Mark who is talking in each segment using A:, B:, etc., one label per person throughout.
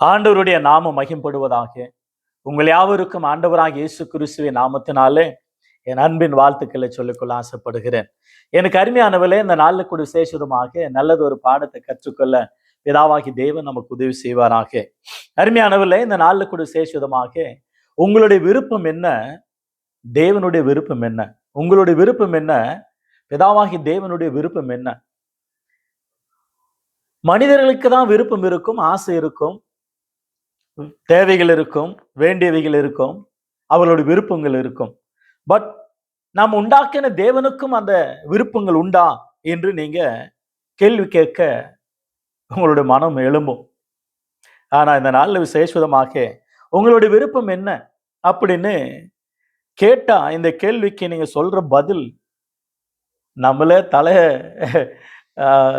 A: ஆண்டவருடைய நாமம் மகிம்படுவதாக. உங்கள் யாவருக்கும் ஆண்டவராக இயேசு கிறிஸ்துவின் நாமத்தினாலே என் அன்பின் வாழ்த்துக்களை சொல்லிக்கொள்ள ஆசைப்படுகிறேன். எனக்கு அருமையானவர்களே இந்த நாளில் கூட விசேஷமாக நல்லது ஒரு பாடத்தை கற்றுக்கொள்ள பிதாவாகி தேவன் நமக்கு உதவி செய்வாராக. அருமையானவர்களே இந்த நாளில் கூட விசேஷமாக உங்களுடைய விருப்பம் என்ன? தேவனுடைய விருப்பம் என்ன? உங்களுடைய விருப்பம் என்ன? பிதாவாகி தேவனுடைய விருப்பம் என்ன? மனிதர்களுக்கு தான் விருப்பம் இருக்கும் ஆசை இருக்கும். தேவைகள் இருக்கும் வேண்டியவைகள் இருக்கும் அவர்களுடைய விருப்பங்கள் இருக்கும். பட் நாம் உண்டாக்கின தேவனுக்கும் அந்த விருப்பங்கள் உண்டா என்று நீங்க கேள்வி கேட்க உங்களுடைய மனம் எழும்பும். ஆனா இந்த நாளில் விசேஷமாக உங்களுடைய விருப்பம் என்ன அப்படின்னு கேட்டா இந்த கேள்விக்கு நீங்க சொல்ற பதில் நம்மளே தலைய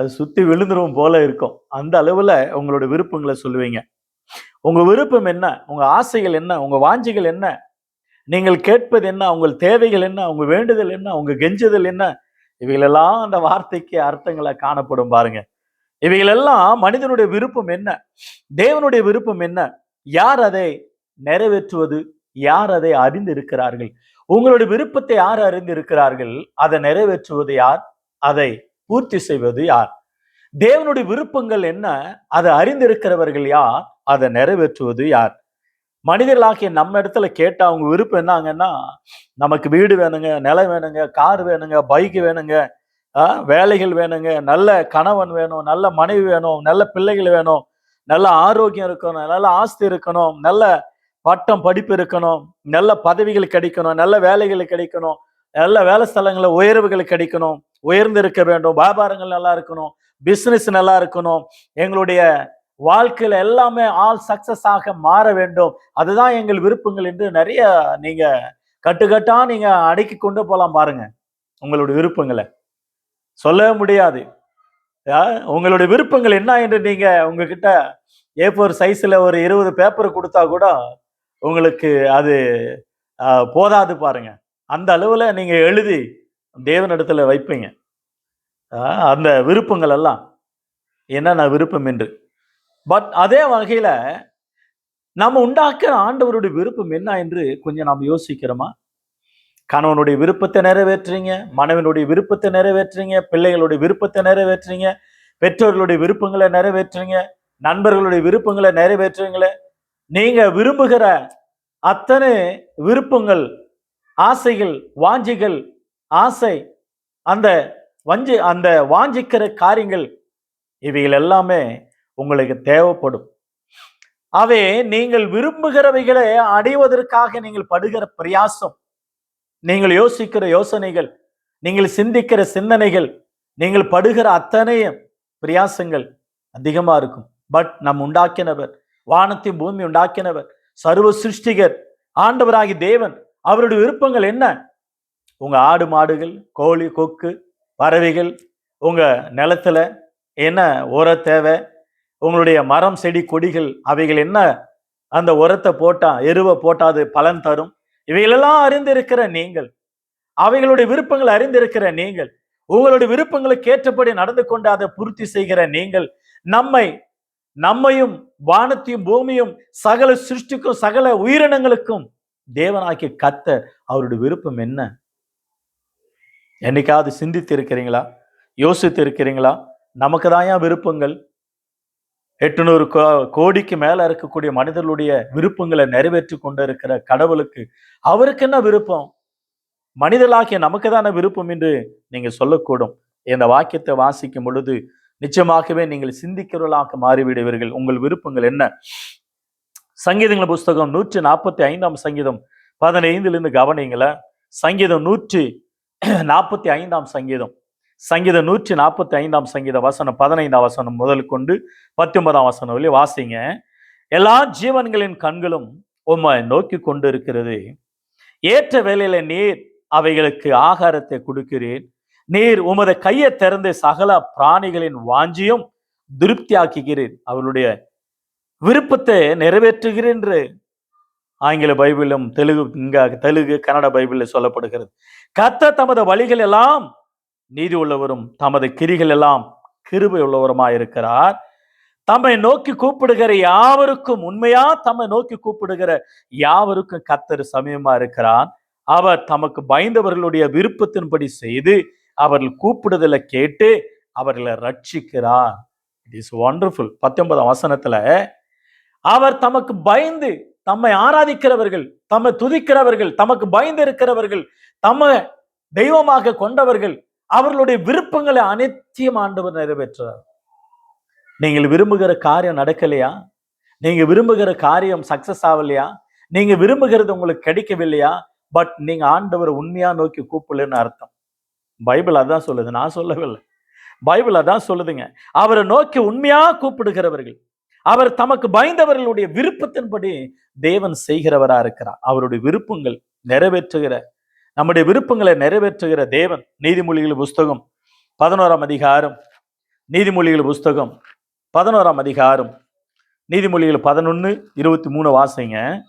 A: சுத்தி விழுந்துரும் போல இருக்கும். அந்த அளவுல உங்களோட விருப்பங்களை சொல்லுவீங்க. உங்கள் விருப்பம் என்ன? உங்கள் ஆசைகள் என்ன? உங்கள் வாஞ்சிகள் என்ன? நீங்கள் கேட்பது என்ன? உங்கள் தேவைகள் என்ன? உங்கள் வேண்டுதல் என்ன? உங்கள் கெஞ்சுதல் என்ன? இவைகளெல்லாம் அந்த வார்த்தைக்கு அர்த்தங்களை காணப்படும் பாருங்க. இவைகளெல்லாம் மனிதனுடைய விருப்பம் என்ன? தேவனுடைய விருப்பம் என்ன? யார் அதை நிறைவேற்றுவது? யார் அதை அறிந்து இருக்கிறார்கள் உங்களுடைய விருப்பத்தை யார் அறிந்து இருக்கிறார்கள் அதை நிறைவேற்றுவது யார்? அதை பூர்த்தி செய்வது யார்? தேவனுடைய விருப்பங்கள் என்ன? அதை அறிந்திருக்கிறவர்கள் யார்? அதை நிறைவேற்றுவது யார்? மனிதர்களாகிய நம்ம இடத்துல கேட்டால் அவங்க விருப்பம் என்னங்கன்னா நமக்கு வீடு வேணுங்க நிலம் வேணுங்க கார் வேணுங்க பைக் வேணுங்க வேலைகள் வேணுங்க நல்ல கணவன் வேணும் நல்ல மனைவி வேணும் நல்ல பிள்ளைகள் வேணும் நல்ல ஆரோக்கியம் இருக்கணும் நல்ல ஆஸ்தி இருக்கணும் நல்ல பட்டம் படிப்பு இருக்கணும் நல்ல பதவிகள் கிடைக்கணும் நல்ல வேலைகள் கிடைக்கணும் நல்ல வேலை ஸ்தலங்களில் உயர்வுகள் கிடைக்கணும் உயர்ந்து இருக்க வேண்டும் வியாபாரங்கள் நல்லா இருக்கணும் பிஸ்னஸ் நல்லா இருக்கணும் எங்களுடைய வாழ்க்கையில் எல்லாமே ஆல் சக்சஸ் ஆக மாற வேண்டும். அதுதான் எங்கள் விருப்பங்கள் என்று நிறைய நீங்க கட்டுக்கட்டா நீங்க அடக்கி கொண்டு போகலாம் பாருங்க. உங்களுடைய விருப்பங்களை. சொல்லவே முடியாது. ஆ, உங்களுடைய விருப்பங்கள் என்ன என்று நீங்க உங்ககிட்ட ஏ ஃபோர் சைஸில் ஒரு இருபது பேப்பர் கொடுத்தா கூட உங்களுக்கு அது போதாது பாருங்க. அந்த அளவில் நீங்கள் எழுதி தேவனிடத்தில் வைப்பீங்க. அந்த விருப்பங்கள் எல்லாம். என்னென்ன விருப்பம் என்று? பட் அதே வகையில் நம்ம உண்டாக்குற ஆண்டவருடைய விருப்பம் என்ன என்று கொஞ்சம் நாம் யோசிக்கிறோமா? கணவனுடைய விருப்பத்தை நிறைவேற்றுறீங்க மனைவனுடைய விருப்பத்தை நிறைவேற்றுறீங்க பிள்ளைகளுடைய விருப்பத்தை நிறைவேற்றுறீங்க பெற்றோர்களுடைய விருப்பங்களை நிறைவேற்றுறீங்க நண்பர்களுடைய விருப்பங்களை நிறைவேற்றுறீங்களே நீங்க விரும்புகிற அத்தனை விருப்பங்கள் ஆசைகள் வாஞ்சிகள் ஆசை அந்த வஞ்சி அந்த வாஞ்சிக்கிற காரியங்கள் இவைகள் எல்லாமே உங்களுக்கு தேவைப்படும். அவை நீங்கள் விரும்புகிறவைகளை அடைவதற்காக நீங்கள் படுகிற பிரயாசம் நீங்கள் யோசிக்கிற யோசனைகள் நீங்கள் சிந்திக்கிற சிந்தனைகள் நீங்கள் படுகிற அத்தனை பிரயாசங்கள் அதிகமாக இருக்கும். பட் நம் உண்டாக்கினவர் வானத்தை பூமி உண்டாக்கினவர் சர்வ சிருஷ்டிகர் ஆண்டவராகி தேவன் அவருடைய விருப்பங்கள் என்ன? உங்க ஆடு மாடுகள் கோழி கொக்கு பறவைகள் உங்க நிலத்துல என்ன உர தேவை? உங்களுடைய மரம் செடி கொடிகள் அவைகள் என்ன? அந்த உரத்தை போட்டா எருவை போட்டா அது பலன் தரும். இவைகளெல்லாம் அறிந்திருக்கிற நீங்கள் அவைகளுடைய விருப்பங்கள் அறிந்திருக்கிற நீங்கள் உங்களுடைய விருப்பங்களுக்கு ஏற்றபடி நடந்து கொண்டு அதை பூர்த்தி செய்கிற நீங்கள் நம்மை நம்மையும் வானத்தையும் பூமியும் சகல சிருஷ்டிக்கும் சகல உயிரினங்களுக்கும் தேவனாக்கி கத்த அவருடைய விருப்பம் என்ன? என்னைக்காவது சிந்தித்து இருக்கிறீங்களா யோசித்து இருக்கிறீங்களா நமக்கு தான் ஏன் விருப்பங்கள்? எட்டுநூறு கோ கோடிக்கு மேல இருக்கக்கூடிய மனிதர்களுடைய விருப்பங்களை நிறைவேற்றி கொண்டு இருக்கிற கடவுளுக்கு அவருக்கு என்ன விருப்பம்? மனிதர்களாகிய நமக்கு தானே விருப்பம் என்று நீங்க சொல்லக்கூடும். இந்த வாக்கியத்தை வாசிக்கும் பொழுது நிச்சயமாகவே நீங்கள் சிந்திக்கிறவர்களாக மாறிவிடுவீர்கள். உங்கள் விருப்பங்கள் என்ன? சங்கீதங்கள் புஸ்தகம் நூற்றி நாற்பத்தி ஐந்தாம் சங்கீதம் பதினைந்திலிருந்து கவனிங்களேன் சங்கீதம் நூற்றி நாற்பத்தி ஐந்தாம் சங்கீதம். சங்கீதம் நூற்றி நாற்பத்தி ஐந்தாம் சங்கீத வசனம் பதினைந்தாம் வசனம் முதல் கொண்டு பத்தொன்பதாம் வசனம் வழி வாசிங்க. எல்லா ஜீவன்களின் கண்களும் உம்மை நோக்கி கொண்டு இருக்கிறது ஏற்ற வேலையில நீர் அவைகளுக்கு ஆகாரத்தை கொடுக்கிறேன் நீர் உமது கையை திறந்து சகல பிராணிகளின் வாஞ்சியும் திருப்தியாக்குகிறேன் அவளுடைய விருப்பத்தை நிறைவேற்றுகிறேன் என்று ஆங்கில பைபிளும் தெலுங்கு இங்க தெலுங்கு கன்னட பைபிளில் சொல்லப்படுகிறது. கத்த தமது வழிகள் எல்லாம் நீதி உள்ளவரும் தமது கிரிகள் எல்லாம் கிருபை உள்ளவருமாயிருக்கிறார் தம்மை நோக்கி கூப்பிடுகிற யாவருக்கும் உண்மையா தம்மை நோக்கி கூப்பிடுகிற யாவருக்கும் கத்தர் சமயமா இருக்கிறான் அவர் தமக்கு பயந்தவர்களுடைய விருப்பத்தின்படி செய்து அவர்கள் கூப்பிடுதலை கேட்டு அவர்களை ரட்சிக்கிறார். இட் இஸ் ஒண்டர்ஃபுல் பத்தொன்பதாம் வசனத்துல அவர் தமக்கு பயந்து தம்மை ஆராதிக்கிறவர்கள் தம்மை துதிக்கிறவர்கள் தமக்கு பயந்து இருக்கிறவர்கள் தம்மை தெய்வமாக கொண்டவர்கள் அவர்களுடைய விருப்பங்களை அனைத்தையும் ஆண்டவர் நிறைவேற்றுறார். நீங்கள் விரும்புகிற காரியம் நடக்கலையா? நீங்க விரும்புகிற காரியம் சக்சஸ் ஆகலையா? நீங்க விரும்புகிறது உங்களுக்கு கிடைக்கவில்லையா? பட் நீங்க ஆண்டவர் உண்மையா நோக்கி கூப்பிடலன்னு அர்த்தம். பைபிள் அதான் சொல்லுது. நான் சொல்லவில்லை. பைபிள் அதான் சொல்லுதுங்க. அவரை நோக்கி உண்மையா கூப்பிடுகிறவர்கள் அவர் தமக்கு பயந்தவர்களுடைய விருப்பத்தின்படி தேவன் செய்கிறவரா இருக்கிறார். அவருடைய விருப்பங்கள் நிறைவேற்றுகிற நம்முடைய விருப்பங்களை நிறைவேற்றுகிற தேவன் நீதிமொழிகள் புஸ்தகம் பதினோராம் அதிகாரம் நீதிமொழிகள் புஸ்தகம் பதினோராம் அதிகாரம் நீதிமொழிகள் பதினொன்று இருபத்தி மூணு வாசிங்க.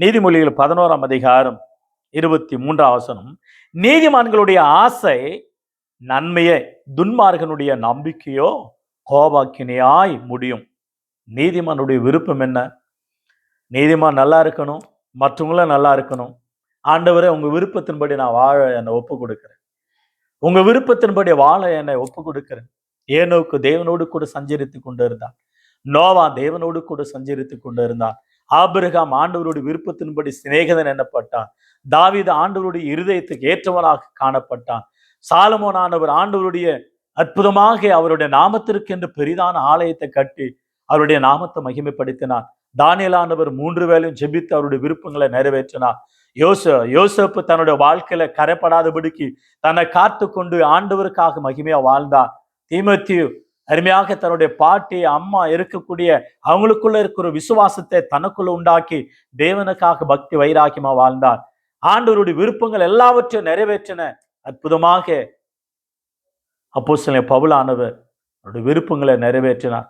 A: நீதிமொழிகள் பதினோராம் அதிகாரம் இருபத்தி மூன்றாம் வசனம். நீதிமான்களுடைய ஆசை நன்மையே துன்மார்கனுடைய நம்பிக்கையோ கோபாக்கினையாய் முடியும். நீதிமானுடைய விருப்பம் என்ன? நீதிமான் நல்லா இருக்கணும் மற்றவங்களும் நல்லா இருக்கணும். ஆண்டவரே உங்க விருப்பத்தின்படி நான் வாழ என்னை ஒப்பு கொடுக்கிறேன் உங்க விருப்பத்தின்படி வாழ என்னை ஒப்பு கொடுக்கிறேன் ஏனோக்கு தேவனோடு கூட சஞ்சரித்து கொண்டு இருந்தான் நோவா தேவனோடு கூட சஞ்சரித்து கொண்டு இருந்தான் ஆபிரகாம் ஆண்டவருடைய விருப்பத்தின்படி சிநேகிதன் எண்ணப்பட்டான் தாவித ஆண்டவருடைய இருதயத்துக்கு ஏற்றவனாக காணப்பட்டான். சாலமோனானவர் ஆண்டவருடைய அற்புதமாக அவருடைய நாமத்திற்கு என்று பெரிதான ஆலயத்தை கட்டி அவருடைய நாமத்தை மகிமைப்படுத்தினார். தானியலானவர் மூன்று வேலையும் ஜெபித்து அவருடைய விருப்பங்களை நிறைவேற்றினார். யோச யோசப்பு தன்னுடைய வாழ்க்கையில கரைப்படாதபடிக்கு தன்னை காத்து கொண்டு ஆண்டவருக்காக மகிமையா வாழ்ந்தான் தீமத்தியு அருமையாக தன்னுடைய பாட்டி அம்மா இருக்கக்கூடிய அவங்களுக்குள்ள இருக்கிற விசுவாசத்தை தனக்குள்ள உண்டாக்கி தேவனுக்காக பக்தி வைராக்கியமா வாழ்ந்தார். ஆண்டவருடைய விருப்பங்கள் எல்லாவற்றையும் நிறைவேற்றின அற்புதமாக அப்போ சில பவுலானவர் அவருடைய விருப்பங்களை நிறைவேற்றினார்.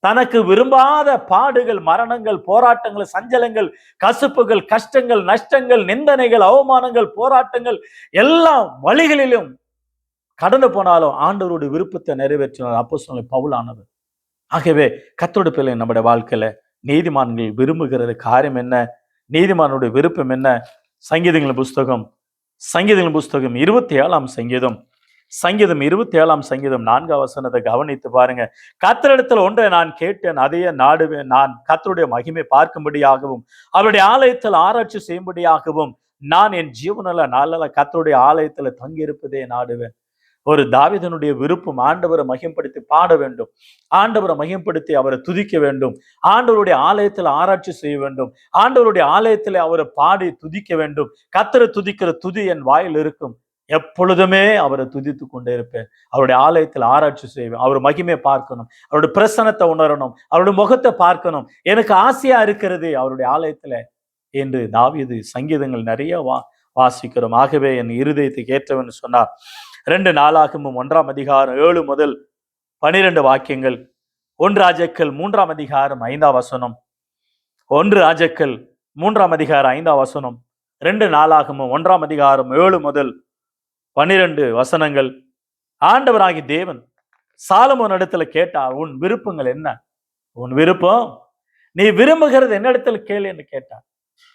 A: தனக்கு விரும்பாத பாடுகள் மரணங்கள் போராட்டங்கள் சஞ்சலங்கள் கசுப்புகள் கஷ்டங்கள் நஷ்டங்கள் நிந்தனைகள் அவமானங்கள் போராட்டங்கள் எல்லா வழிகளிலும் கடந்து போனாலும் ஆண்டவருடைய விருப்பத்தை நிறைவேற்றினார். அப்போ சொல்ல பவுலானது ஆகவே கத்தோட பிள்ளை நம்முடைய வாழ்க்கையில நீதிமான்கள் விரும்புகிறது காரியம் என்ன? நீதிமானுடைய விருப்பம் என்ன? சங்கீதங்களின் புஸ்தகம் சங்கீதங்களின் புஸ்தகம் இருபத்தி ஏழாம் சங்கீதம். சங்கீதம் இருபத்தி ஏழாம் சங்கீதம் நான்காம் வசனத்தை கவனித்து பாருங்க. கத்தரிடத்தில் ஒன்றை நான் கேட்டேன் அதையே நாடுவேன். நான் கத்தருடைய மகிமை பார்க்கும்படியாகவும் அவருடைய ஆலயத்தில் ஆராய்ச்சி செய்யும்படியாகவும் நான் என் ஜீவனில் நல்ல கத்தருடைய ஆலயத்துல தங்கியிருப்பதே நாடுவேன். ஒரு தாவிதனுடைய விருப்பம் ஆண்டவரை மகிம்படுத்தி பாட வேண்டும். ஆண்டவரை மகிம்படுத்தி அவரை துதிக்க வேண்டும். ஆண்டவருடைய ஆலயத்தில் ஆராய்ச்சி செய்ய வேண்டும். ஆண்டவருடைய ஆலயத்தில் அவரை பாடி துதிக்க வேண்டும். கத்தரை துதிக்கிற துதி என் வாயில் இருக்கும். எப்பொழுதுமே அவரை துதித்து கொண்டே இருப்பேன். அவருடைய ஆலயத்தில் ஆராய்ச்சி செய்வேன். அவர் மகிமையை பார்க்கணும். அவருடைய பிரசனத்தை உணரணும். அவருடைய முகத்தை பார்க்கணும். எனக்கு ஆசையா இருக்கிறது அவருடைய ஆலயத்துல என்று தாவியது சங்கீதங்கள் நிறைய வா வாசிக்கிறோம். ஆகவே என் இருதயத்துக்கு ஏற்றவன் சொன்னார். ரெண்டு நாளாகமும் ஒன்றாம் அதிகாரம் ஏழு முதல் பனிரெண்டு வாக்கியங்கள். ஒன்று ராஜக்கள் மூன்றாம் அதிகாரம் ஐந்தாம் வசனம். ஒன்று ராஜக்கள் மூன்றாம் அதிகாரம் ஐந்தாம் வசனம். ரெண்டு நாளாகமும் ஒன்றாம் அதிகாரம் ஏழு முதல் பன்னிரண்டு வசனங்கள். ஆண்டவராகி தேவன் சாலமோன் இடத்துல கேட்டார் உன் விருப்பங்கள் என்ன? உன் விருப்பம்? நீ விரும்புகிறது என்ன இடத்துல கேளு? என்று கேட்டார்.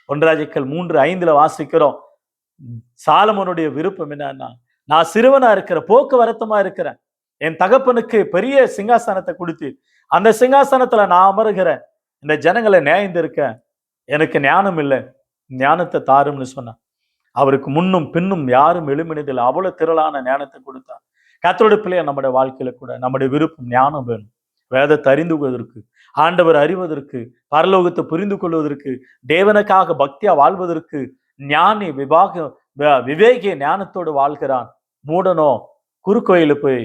A: ஒன்றாஜிக்கல் மூன்று ஐந்துல வாசிக்கிறோம். சாலமோனுடைய விருப்பம் என்னன்னா நான் சிறுவனா இருக்கிற போக்குவரத்துமா இருக்கிறேன். என் தகப்பனுக்கு பெரிய சிங்காசனத்தை கொடுத்து அந்த சிங்காசனத்துல நான் அமருகிறேன். இந்த ஜனங்களை நியாயந்து இருக்கேன் எனக்கு ஞானம் இல்லை ஞானத்தை தாரும்னு சொன்னான். அவருக்கு முன்னும் பின்னும் யாரும் எழுமினதில் அவ்வளவு திரளான ஞானத்தை கொடுத்தார். கத்தோட பிள்ளைய நம்முடைய வாழ்க்கையில கூட நம்முடைய விருப்பம் ஞானம் வேணும். வேதத்தை அறிந்து கொள்வதற்கு ஆண்டவர் அறிவதற்கு பரலோகத்தை புரிந்து கொள்வதற்கு தேவனுக்காக பக்தியா வாழ்வதற்கு ஞானி விவாக விவேகிய ஞானத்தோடு வாழ்கிறான். மூடனோ குறுக்கோயில போய்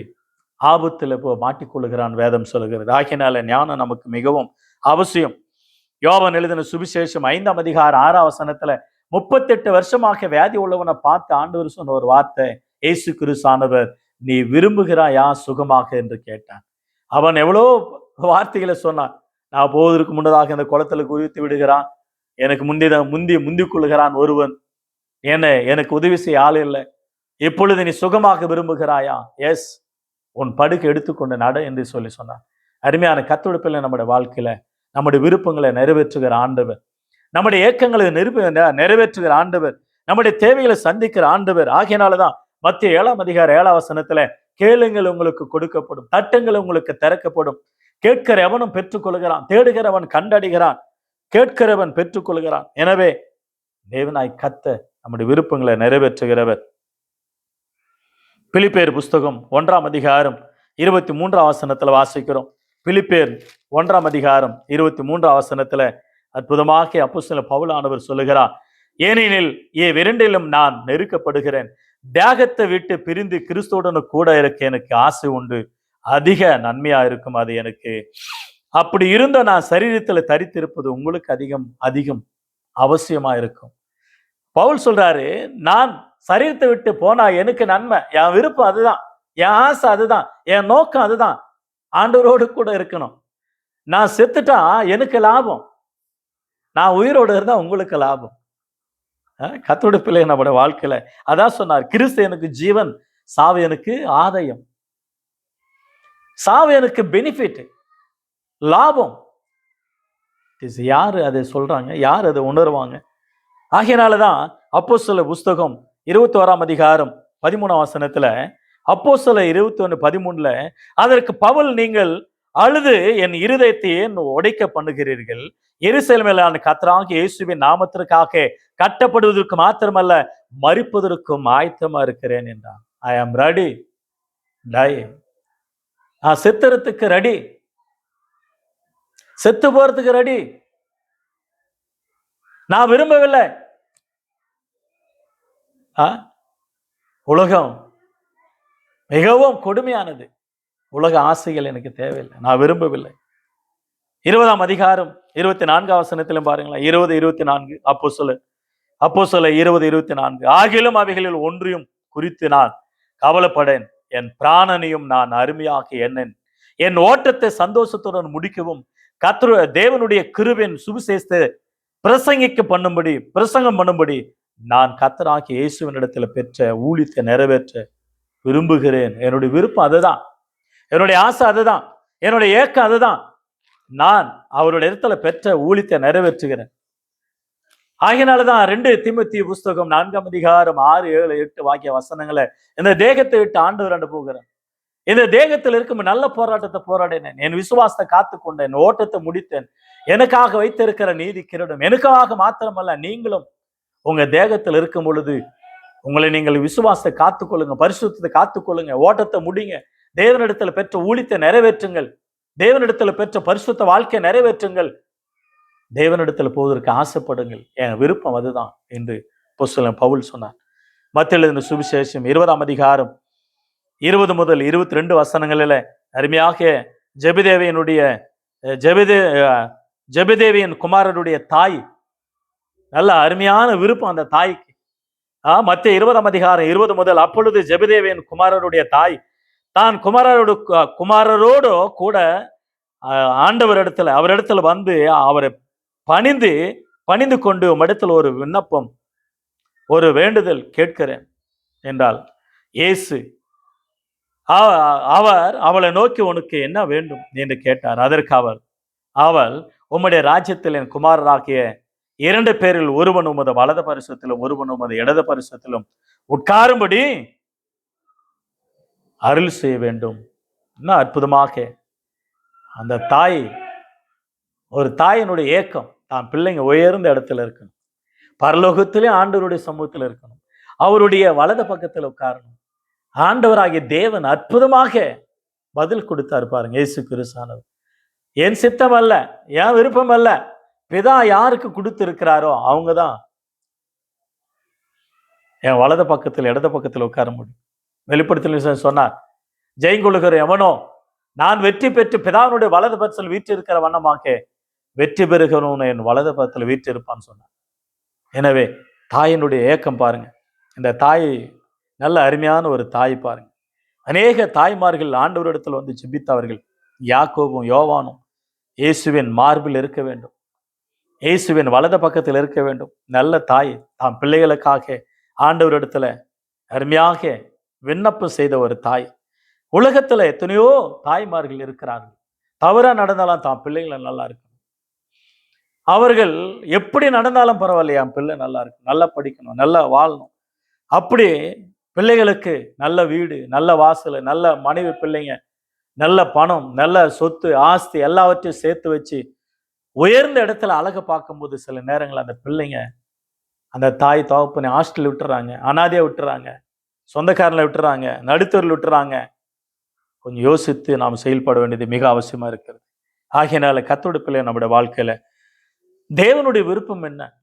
A: ஆபத்துல போய் மாட்டிக்கொள்ளுகிறான் வேதம் சொல்லுகிறது. ஆகினால ஞானம் நமக்கு மிகவும் அவசியம். யோவன் எழுதின சுவிசேஷம் ஐந்தாம் அதிகாரம் ஆறாம் வசனத்துல முப்பத்தெட்டு வருஷமாக வியாதி உள்ளவனை பார்த்து ஆண்டவர் சொன்ன ஒரு வார்த்தை ஏசு கிறிஸ்தானவர் நீ விரும்புகிறாயா சுகமாக? என்று கேட்டான். அவன் எவ்வளோ வார்த்தைகளை சொன்னான். நான் போவதற்கு முன்னதாக இந்த குளத்துல குதித்து விடுகிறான். எனக்கு முந்தின முந்தி முந்தி கொள்கிறான் ஒருவன். என்ன எனக்கு உதவி செய்ய ஆள் இல்லை. இப்பொழுது நீ சுகமாக விரும்புகிறாயா? எஸ் உன் படுக்கை எடுத்துக்கொண்டு நட என்று சொல்லி சொன்னான். அருமையான கத்துடுப்பில் நம்முடைய வாழ்க்கையில நம்முடைய விருப்பங்களை நிறைவேற்றுகிற ஆண்டவர். நம்முடைய ஏக்கங்களை நிரூபி நிறைவேற்றுகிற ஆண்டவர் நம்முடைய தேவைகளை சந்திக்கிற ஆண்டவர். ஆகையினாலதான் மத்திய ஏழாம் அதிகார ஏழாம் வசனத்துல கேளுங்கள் உங்களுக்கு கொடுக்கப்படும் தட்டங்கள் உங்களுக்கு திறக்கப்படும். கேட்கிற எவனும் பெற்றுக்கொள்கிறான் தேடுகிறவன் கண்டடைகிறான் கேட்கிறவன் பெற்றுக்கொள்கிறான். எனவே தேவனாய் கத்த நம்முடைய விருப்பங்களை நிறைவேற்றுகிறவர். பிலிப்பேர் புஸ்தகம் ஒன்றாம் அதிகாரம் இருபத்தி மூன்றாம் வசனத்துல வாசிக்கிறோம். பிலிப்பேர் ஒன்றாம் அதிகாரம் இருபத்தி மூன்றாம் வசனத்துல அற்புதமாக அப்போஸ்தல பவுலானவர் சொல்லுகிறார் ஏனெனில் ஏ விரண்டிலும் நான் நெருக்கப்படுகிறேன். தியாகத்தை விட்டு பிரிந்து கிறிஸ்துவுடன் கூட இருக்க எனக்கு ஆசை உண்டு. அதிக நன்மையா இருக்கும் அது எனக்கு. அப்படி இருந்த நான் சரீரத்தில் தரித்திருப்பது உங்களுக்கு அதிகம் அதிகம் அவசியமா இருக்கும். பவுல் சொல்றாரு நான் சரீரத்தை விட்டு போனா எனக்கு நன்மை. என் விருப்பம் அதுதான். என் ஆசை அதுதான். என் நோக்கம் அதுதான். ஆண்டவரோடு கூட இருக்கணும். நான் செத்துட்டா எனக்கு லாபம். நான் உயிரோடு இருந்தால் உங்களுக்கு லாபம். கத்தோட பிள்ளை நம்முடைய வாழ்க்கையில அதான் சொன்னார் கிறிஸ்து எனக்கு ஜீவன் சாவு எனக்கு ஆதாயம். சாவு எனக்கு பெனிஃபிட் லாபம். இது யாரு அதை சொல்றாங்க யார் அதை உணர்வாங்க? ஆகையினாலதான் அப்போ சில புஸ்தகம் இருபத்தி ஓராம் அதிகாரம் பதிமூணாம் வசனத்துல அப்போ சில இருபத்தி ஒன்று பதிமூணுல அதற்கு பவல் நீங்கள் அழுது என் இருதயத்தை ஏன் உடைக்க பண்ணுகிறீர்கள்? எரிசல் மேலான கத்தராக இயேசுவின் நாமத்திற்காக கட்டப்படுவதற்கு மாத்திரமல்ல மறிப்பதற்கும் ஆயத்தமா இருக்கிறேன் என்றான். ஐ ஆம் ரெடி டை நான் சித்திரத்துக்கு ரெடி செத்து போறதுக்கு ரெடி நான் விரும்பவில்லை. ஆ? உலகம் மிகவும் கொடுமையானது. உலக ஆசைகள் எனக்கு தேவையில்லை. நான் விரும்பவில்லை. இருபதாம் அதிகாரம் இருபத்தி நான்காம் வசனத்திலும் பாருங்களேன். இருபது இருபத்தி நான்கு அப்போ சொல்ல அப்போ சொல்ல இருபது இருபத்தி நான்கு ஆகிலும் அவைகளில் ஒன்றையும் குறித்து நான் கவலைப்படேன். என் பிராணனையும் நான் அருமையாக எண்ணேன். என் ஓட்டத்தை சந்தோஷத்துடன் முடிக்கவும் கத்ரு தேவனுடைய கிருவின் சுவிசேஷத்தை பிரசங்கிக்க பண்ணும்படி பிரசங்கம் பண்ணும்படி நான் கத்தராகி இயேசுவினிடத்துல பெற்ற ஊழியத்தை நிறைவேற்ற விரும்புகிறேன். என்னுடைய விருப்பம் அதுதான். என்னுடைய ஆசை அதுதான். என்னுடைய ஏக்கம் அதுதான். நான் அவருடைய இடத்துல பெற்ற ஊழியத்தை நிறைவேற்றுகிறேன். ஆகையினாலதான் ரெண்டு திமுத்தி புஸ்தகம் நான்காம் அதிகாரம் ஆறு ஏழு எட்டு வாக்கிய வசனங்களை இந்த தேகத்தை விட்டு ஆண்டவர் அண்டு போகிறேன் இந்த தேகத்தில் இருக்கும் நல்ல போராட்டத்தை போராடினேன். என் விசுவாசத்தை காத்து கொண்டேன். ஓட்டத்தை முடித்தேன். எனக்காக வைத்திருக்கிற நீதி கிரடும். எனக்காக மாத்திரமல்ல நீங்களும் உங்க தேகத்தில் இருக்கும் பொழுது உங்களை நீங்கள் விசுவாசத்தை காத்துக்கொள்ளுங்க பரிசுத்தத்தை காத்துக்கொள்ளுங்க ஓட்டத்தை முடிங்க. தேவனிடத்தில் பெற்ற ஊழித்தை நிறைவேற்றுங்கள். தேவனிடத்தில் பெற்ற பரிசுத்த வாழ்க்கையை நிறைவேற்றுங்கள். தேவனிடத்தில் போவதற்கு ஆசைப்படுங்கள். என் விருப்பம் அதுதான் என்று பொசுலன் பவுல் சொன்னார். மத்திய சுவிசேஷம் இருபதாம் அதிகாரம் இருபது முதல் இருபத்தி ரெண்டு வசனங்களில் அருமையாக ஜெபிதேவியனுடைய ஜெபிதே ஜெபிதேவியின் ஜெபிதேவியன் குமாரனுடைய தாய் நல்ல அருமையான விருப்பம் அந்த தாய்க்கு. ஆ மத்திய இருபதாம் அதிகாரம் இருபது முதல் அப்பொழுது ஜெபிதேவியன் குமாரனுடைய தாய் தான் குமாரரோடு குமாரரோடு கூட ஆண்டவரிடத்துல அவரிடத்துல வந்து அவரை பணிந்து பணிந்து கொண்டு உம்மிடத்தில் ஒரு விண்ணப்பம் ஒரு வேண்டுதல் கேட்கிறேன் என்றால் இயேசு அவ- அவர் அவளை நோக்கி உனக்கு என்ன வேண்டும் என்று கேட்டார். அதற்கு அவள் அவள் உம்முடைய ராஜ்யத்தில் என் குமாரராகிய இரண்டு பேரில் ஒருவன் உமது வலது பரிசத்திலும் ஒருவன் உமது இடது பரிசத்திலும் உட்காரும்படி அருள் செய்ய வேண்டும். இன்னும் அற்புதமாக. அந்த தாய் ஒரு தாயினுடைய ஏக்கம் தான் பிள்ளைங்க உயர்ந்த இடத்துல இருக்கணும். பரலோகத்திலே ஆண்டவருடைய சமூகத்தில் இருக்கணும். அவருடைய வலது பக்கத்தில் உட்காரணும். ஆண்டவராகிய தேவன் அற்புதமாக பதில் கொடுத்தார் பாருங்க இயேசு கிருசானவர் என் சித்தம் அல்ல என் விருப்பம் அல்ல. பிதா யாருக்கு கொடுத்திருக்கிறாரோ அவங்க தான் என் வலது பக்கத்தில் இடது பக்கத்தில் உட்கார முடியும். வெளிப்படுத்தல் சொன்னார். ஜெயங்கொள்ளுகிற எவனோ நான் வெற்றி பெற்று பிதாவினுடைய வலது பக்கத்தில் வீற்றிருக்கிற வண்ணமாக வெற்றி பெறுகிறவன் என் வலது பக்கத்தில் வீற்றிருப்பான்னு சொன்னார். எனவே தாயினுடைய ஏக்கம் பாருங்க. இந்த தாய் நல்ல அருமையான ஒரு தாய் பாருங்க. அநேக தாய்மார்கள் ஆண்டவரிடத்தில் வந்து ஜிபித்தவர்கள் யாக்கோபும் யோவானும் இயேசுவின் மார்பில் இருக்க வேண்டும். இயேசுவின் வலது பக்கத்தில் இருக்க வேண்டும். நல்ல தாய் தாம் பிள்ளைகளுக்காக ஆண்டவரிடத்துல அருமையாக விண்ணப்பம் செய்த ஒரு தாய். உலகத்துல எத்தனையோ தாய்மார்கள் இருக்கிறார்கள். தவறா நடந்தாலும் தான் பிள்ளைங்களை நல்லா இருக்கும் அவர்கள் எப்படி நடந்தாலும் பரவாயில்லையா? பிள்ளை நல்லா இருக்கும் நல்லா படிக்கணும். நல்லா வாழணும். அப்படி பிள்ளைகளுக்கு நல்ல வீடு நல்ல வாசல் நல்ல மனைவி பிள்ளைங்க நல்ல பணம் நல்ல சொத்து ஆஸ்தி எல்லாவற்றையும் சேர்த்து வச்சு உயர்ந்த இடத்துல அழக பார்க்கும்போது சில நேரங்கள் அந்த பிள்ளைங்க அந்த தாய் தகப்பனை ஹாஸ்டல் விட்டுறாங்க அனாதையாக விட்டுறாங்க. சொந்தக்காரங்களை விட்டுறாங்க நடுத்தரில் விட்டுறாங்க. கொஞ்சம் யோசித்து நாம் செயல்பட வேண்டியது மிக அவசியமாக இருக்கிறது. ஆகையினால கத்தொடுப்பில் நம்முடைய வாழ்க்கையில் தேவனுடைய விருப்பம் என்ன?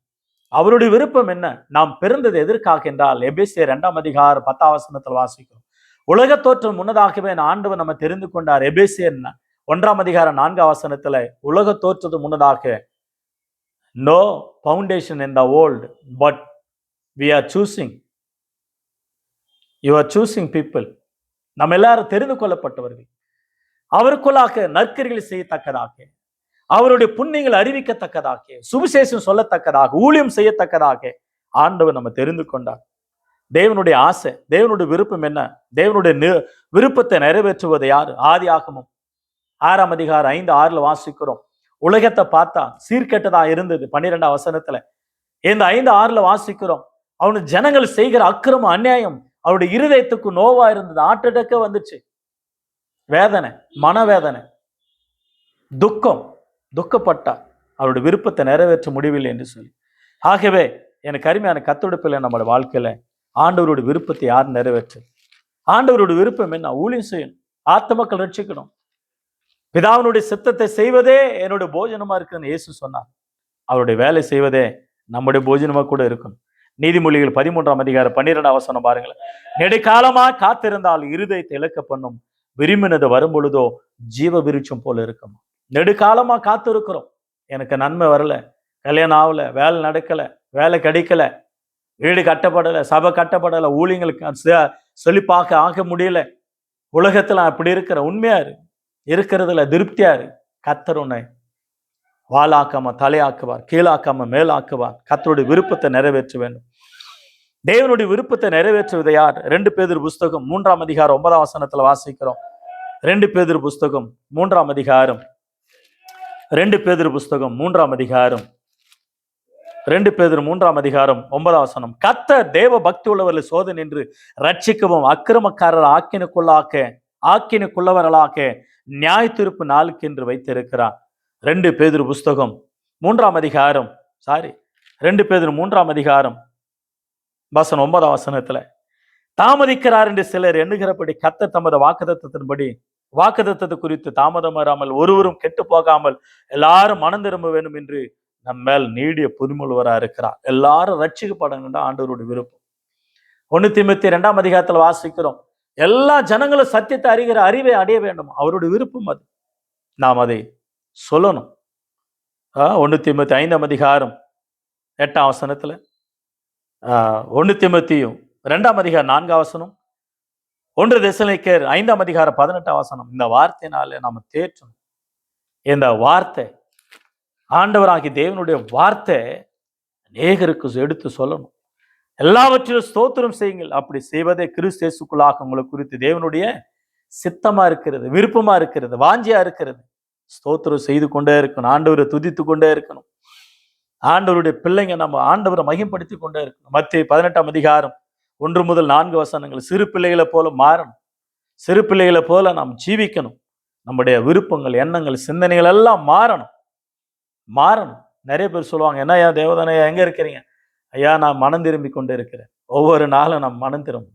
A: அவருடைய விருப்பம் என்ன? நாம் பிறந்தது எதற்காக என்றால் எபிசிய ரெண்டாம் அதிகாரம் பத்தாவசனத்தில் வாசிக்கும் வாசிக்கிறோம். உலக தோற்றம் முன்னதாகவே நான் ஆண்டவர் நம்ம தெரிந்து கொண்டார். எபேசியர் ஒன்றாம் அதிகாரம் நான்காம் வசனத்துல உலக தோற்றது முன்னதாக no foundation in the old but we are choosing you are choosing people நம்ம எல்லாரும் தெரிந்து கொள்ளப்பட்டவர்கள். அவருக்குள்ளாக நற்கரிகளை செய்யத்தக்கதாக அவருடைய புண்ணியங்கள் அறிவிக்கத்தக்கதாக சுவிசேஷம் சொல்லத்தக்கதாக ஊழியம் செய்யத்தக்கதாக ஆண்டவர் நம்ம தெரிந்து கொண்டார். தேவனுடைய ஆசை தேவனுடைய விருப்பம் என்ன? தேவனுடைய விருப்பத்தை நிறைவேற்றுவது யார்? ஆதி ஆகமும். ஆறாம் அதிகாரம் ஐந்து ஆறுல வாசிக்கிறோம். உலகத்தை பார்த்தா சீர்கெட்டதா இருந்தது பன்னிரெண்டாம் வசனத்துல. இந்த ஐந்து ஆறுல வாசிக்கிறோம். அவனு ஜனங்கள் செய்கிற அக்கிரம அநியாயம் அவருடைய இருதயத்துக்கு நோவா இருந்தது. ஆட்டடக்க வந்துச்சு. வேதனை மனவேதனை துக்கம் துக்கப்பட்டார் அவருடைய விருப்பத்தை நிறைவேற்ற முடியவில்லை என்று சொல்லி. ஆகவே எனக்கு அருமையான கத்தொடுப்பில் நம்மளோட வாழ்க்கையில ஆண்டவருடைய விருப்பத்தை யார் நிறைவேற்று ஆண்டவருடைய விருப்பம் என்ன? ஊழியம் செய்யணும். ஆத்த மக்கள் ரட்சிக்கணும். பிதாவினுடைய சித்தத்தை செய்வதே என்னுடைய போஜனமா இருக்குன்னு இயேசு சொன்னார். அவருடைய வேலை செய்வதே நம்முடைய போஜனமா கூட இருக்கும் நீதிமொழிகள் பதிமூன்றாம் அதிகாரம் பன்னிரெண்டாம் வசனம் பாருங்களேன். நெடுக்காலமா காத்திருந்தால் இருதயத்தை இழக்க பண்ணும். விரும்பினது வரும் பொழுதோ ஜீவ விருட்சம் போல இருக்கும். நெடுக்காலமா காத்திருக்கிறோம். எனக்கு நன்மை வரல. கல்யாணம் ஆகல. வேலை நடக்கல. வேலை கிடைக்கல. வீடு கட்டப்படலை. சபை கட்டப்படலை. ஊழியங்களுக்கு ச- செழிப்பாக ஆக முடியல. உலகத்துல அப்படி இருக்கிற உண்மையா இரு. இருக்கிறதுல திருப்தியா இரு. கத்தர் உன்னை வாளாக்காம தலையாக்குவார் கீழாக்காம மேலாக்குவார். கத்தருடைய விருப்பத்தை நிறைவேற்ற வேண்டும். தேவனுடைய விருப்பத்தை நிறைவேற்றுவது யார்? ரெண்டு பேதர் புஸ்தகம் மூன்றாம் அதிகாரம் ஒன்பதாம் வசனத்துல வாசிக்கிறோம். ரெண்டு பேதர் புஸ்தகம் மூன்றாம் அதிகாரம். ரெண்டு பேதர் புஸ்தகம் மூன்றாம் அதிகாரம். ரெண்டு பேதர் மூன்றாம் அதிகாரம் ஒன்பதாம் வசனம். கத்த தேவ பக்தி உள்ளவர்களை சோதனை என்று ரட்சிக்கவும் அக்கிரமக்காரர் ஆக்கினுக்குள்ளாக்க ஆக்கினுக்குள்ளவர்களாக நியாய தீர்ப்பு நாளுக்கு என்று வைத்திருக்கிறார். ரெண்டு பேதர் புஸ்தகம் மூன்றாம் அதிகாரம் சாரி ரெண்டு பேதர் மூன்றாம் அதிகாரம் வசனம் ஒன்பதாம் வசனத்துல தாமதிக்கிறார் என்று சிலர் எண்ணுகிறபடி கத்த தமது வாக்குதத்தின்படி வாக்குதத்தத்தை குறித்து தாமதம் வராமல் ஒருவரும் கெட்டு போகாமல் எல்லாரும் மனம் திரும்ப வேண்டும் என்று நம்ம மேல் நீடிய புதுமுழுவரா இருக்கிறார். எல்லாரும் ரட்சிக்கப்படணும் ஆண்டவருடைய விருப்பம். ஒன்று திமுத்தி ரெண்டாம் அதிகாரத்தில் வாசிக்கிறோம். எல்லா ஜனங்களும் சத்தியத்தை அறிகிற அறிவை அடைய வேண்டும். அவருடைய விருப்பம் அது. நாம் அதை சொல்லணும். ஆஹ் ஐம்பத்தி திமுத்தி ஐந்தாம் அதிகாரம் எட்டாம் வசனத்தில். ஒன்று திமுத்தியும் ரெண்டாம் அதிகாரம் நான்காம் வசனம். ஒன்று தெசலைக்கர் ஐந்தாம் அதிகாரம் பதினெட்டாம் வசனம். இந்த வார்த்தையினால நாம் தேற்றணும். இந்த வார்த்தை ஆண்டவராகி தேவனுடைய வார்த்தை அநேகருக்கு எடுத்து சொல்லணும். எல்லாவற்றிலும் ஸ்தோத்திரம் செய்யுங்கள். அப்படி செய்வதே கிறிஸ்தேசுக்குள்ளாக உங்களை குறித்து தேவனுடைய சித்தமா இருக்கிறது விருப்பமா இருக்கிறது வாஞ்சியா இருக்கிறது. ஸ்தோத்திரம் செய்து கொண்டே இருக்கணும். ஆண்டவரை துதித்து கொண்டே இருக்கணும். ஆண்டவருடைய பிள்ளைங்க நம்ம ஆண்டவரை மகிம்படுத்தி கொண்டே இருக்கணும். மத்திய பதினெட்டாம் அதிகாரம் ஒன்று முதல் நான்கு வசனங்கள். சிறு பிள்ளைகளை போல மாறணும். சிறு பிள்ளைகளை போல நாம் ஜீவிக்கணும். நம்முடைய விருப்பங்கள் எண்ணங்கள் சிந்தனைகள் எல்லாம் மாறணும். மாறணும். நிறைய பேர் சொல்லுவாங்க என்ன ஐயா தேவதானையா எங்க இருக்கிறீங்க? ஐயா நான் மனம் திரும்பி கொண்டு இருக்கிறேன் ஒவ்வொரு நாளும் நான் மனம் திரும்பும்.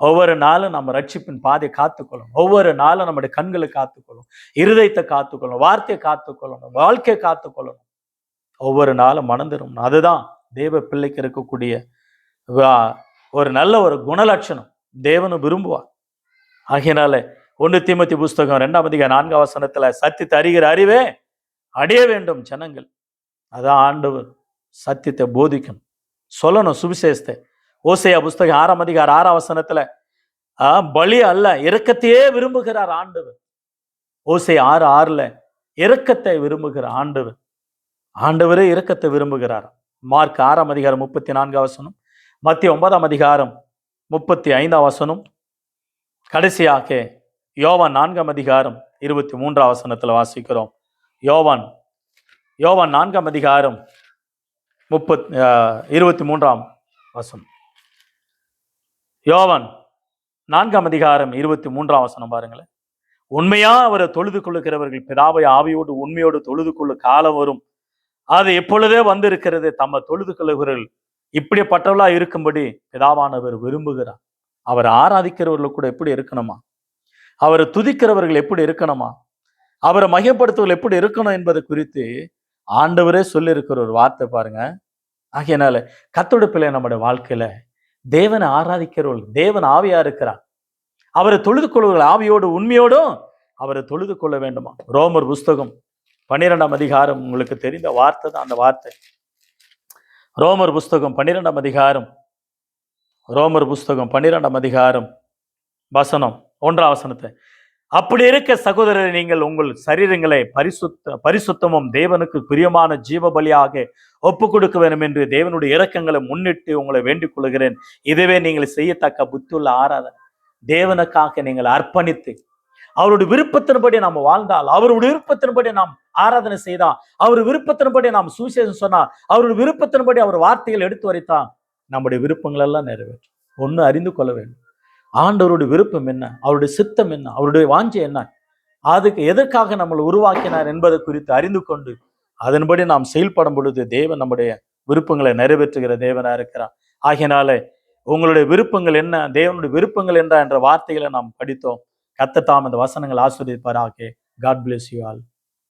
A: ஒவ்வொரு நாளும் நம்ம ரட்சிப்பின் பாதையை காத்துக்கொள்ளணும். ஒவ்வொரு நாளும் நம்முடைய கண்களை காத்துக்கொள்ளும் இருதயத்தை காத்துக்கொள்ளணும். வார்த்தையை காத்துக்கொள்ளணும். வாழ்க்கையை காத்துக்கொள்ளணும். ஒவ்வொரு நாளும் மணந்துடும் அதுதான் தேவ பிள்ளைக்கு இருக்கக்கூடிய வா- ஒரு நல்ல ஒரு குணலட்சணம். தேவனும் விரும்புவார். ஆகையினால ஒன்று தீமத்தி புஸ்தகம் ரெண்டாம் அதிக நான்காம் வசனத்தில் சத்தியத்தை அறிகிற அறிவே அடைய வேண்டும் ஜனங்கள். அதான் ஆண்டவர் சத்தியத்தை போதிக்கணும். சொல்லணும் சுவிசேஷத்தை. ஓசையா புஸ்தகம் ஆறாம் அதிகாரம் ஆறாவசனத்துல ஆ, பலி அல்ல இரக்கத்தையே விரும்புகிறார் ஆண்டவர். ஓசை ஆறு ஆறுல இரக்கத்தை விரும்புகிற ஆண்டவர். ஆண்டவரே இரக்கத்தை விரும்புகிறார். மார்க் ஆறாம் அதிகாரம் முப்பத்தி நான்காம் வசனம் மத்திய ஒன்பதாம் அதிகாரம் முப்பத்தி ஐந்தாம் வசனம் கடைசியாக யோவான் நான்காம் அதிகாரம் இருபத்தி மூன்றாம் வசனத்துல வாசிக்கிறோம். யோவான் யோவான் நான்காம் அதிகாரம் முப்பத் இருபத்தி மூன்றாம் வசனம். யோவான் நான்காம் அதிகாரம் இருபத்தி மூன்றாம் வசனம் பாருங்களேன். உண்மையா அவரை தொழுது கொள்ளுகிறவர்கள் பிதாவை ஆவியோடு உண்மையோடு தொழுது கொள்ளு காலம் வரும். அது எப்பொழுதே வந்திருக்கிறது தம்மை தொழுது கொள்ளுகிறவர்கள் இப்படிப்பட்டவர்களா இருக்கும்படி பிதாவானவர் விரும்புகிறார். அவர் ஆராதிக்கிறவர்கள் கூட எப்படி இருக்கணுமா? அவரை துதிக்கிறவர்கள் எப்படி இருக்கணுமா? அவரை மையப்படுத்துவர்கள் எப்படி இருக்கணும் என்பது குறித்து ஆண்டவரே சொல்லியிருக்கிற ஒரு வார்த்தை பாருங்க. ஆகையனால கத்தொடுப்பில் நம்முடைய வாழ்க்கையில தேவனை ஆராதிக்கிறவர்கள் தேவன் ஆவியா இருக்கிறார். அவரை தொழுது கொள்வர்கள் ஆவியோடு உண்மையோடும் அவரை தொழுது கொள்ள வேண்டுமா? ரோமர் புஸ்தகம் பன்னிரெண்டாம் அதிகாரம் உங்களுக்கு தெரிந்த வார்த்தை தான் அந்த வார்த்தை. ரோமர் புஸ்தகம் பன்னிரெண்டாம் அதிகாரம். ரோமர் புஸ்தகம் பன்னிரெண்டாம் அதிகாரம். வசனம் ஒன்றாம் வசனத்தை. அப்படி இருக்க சகோதரரை நீங்கள் உங்கள் சரீரங்களை பரிசுத்த பரிசுத்தமும் தேவனுக்கு பிரியமான ஜீவ பலியாக ஒப்பு கொடுக்க வேண்டும் என்று தேவனுடைய இறக்கங்களை முன்னிட்டு உங்களை வேண்டிக் கொள்கிறேன். இதுவே நீங்கள் செய்யத்தக்க புத்துள்ள ஆராதனை. தேவனுக்காக நீங்கள் அர்ப்பணித்து அவருடைய விருப்பத்தின்படி நாம் வாழ்ந்தால் அவருடைய விருப்பத்தின்படி நாம் ஆராதனை செய்தால் அவர் விருப்பத்தின்படி நாம் சுவிசேஷம் சொன்னால் அவருடைய விருப்பத்தின்படி அவர் வார்த்தைகள் எடுத்து வரைத்தான் நம்முடைய விருப்பங்கள் எல்லாம் நிறைவேற்றும். ஒன்று அறிந்து கொள்ள வேண்டும். ஆண்டவருடைய விருப்பம் என்ன? அவருடைய சித்தம் என்ன? அவருடைய வாஞ்சை என்ன? அதுக்கு எதற்காக நம்மளை உருவாக்கினார் என்பதை குறித்து அறிந்து கொண்டு அதன்படி நாம் செயல்படும் பொழுது தேவன் நம்முடைய விருப்பங்களை நிறைவேற்றுகிற தேவனா இருக்கிறார். ஆகையினால உங்களுடைய விருப்பங்கள் என்ன? தேவனுடைய விருப்பங்கள் என்ன? என்ற வார்த்தைகளை நாம் படித்தோம். கத்தத்தாம் இந்த வசனங்கள் ஆஸ்வதிப்பாராக. God bless you all